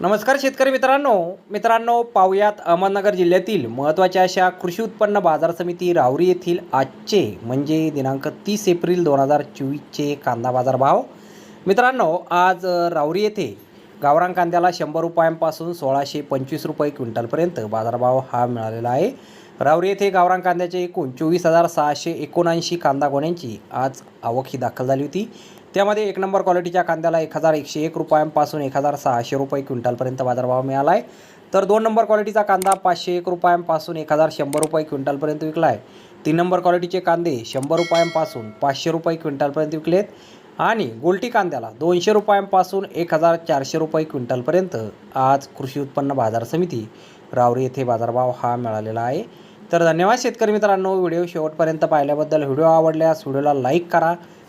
नमस्कार शेतकरी मित्रांनो. मित्रांनो पाहुयात अहमदनगर जिल्ह्यातील महत्त्वाच्या अशा कृषी उत्पन्न बाजार समिती रावरी येथील आजचे म्हणजे दिनांक तीस एप्रिल दोन हजार चोवीसचे कांदा बाजार भाव मित्रांनो आज रावरी येथे गावरान कांद्याला शंभर रुपयांपासून सोळाशे पंचवीस रुपये क्विंटलपर्यंत बाजारभाव हा मिळालेला आहे. रावरी येथे गावरान कांद्याचे एकूण चोवीस हजार सहाशे एकोणऐंशी कांदा गोण्यांची आज आवक ही दाखल झाली होती. त्यामध्ये एक नंबर क्वालिटीच्या कांद्याला एक हजार एकशे एक रुपयांपासून एक हजार सहाशे रुपये क्विंटलपर्यंत बाजारभाव मिळाला आहे तर दोन नंबर क्वालिटीचा कांदा पाचशे एक रुपयांपासून एक हजार शंभर रुपये क्विंटलपर्यंत विकला आहे तीन नंबर क्वालिटीचे कांदे शंभर रुपयांपासून पाचशे रुपये क्विंटलपर्यंत विकलेत. आणि गोल्टी कांद्याला दोनशे रुपयांपासून एक हजार चारशे रुपये क्विंटलपर्यंत आज कृषी उत्पन्न बाजार समिती रावरी येथे बाजारभाव हा मिळालेला आहे. तर धन्यवाद शेतकरी मित्रांनो व्हिडिओ शेवटपर्यंत पाहिल्याबद्दल व्हिडिओ आवडल्यास व्हिडिओला लाईक करा.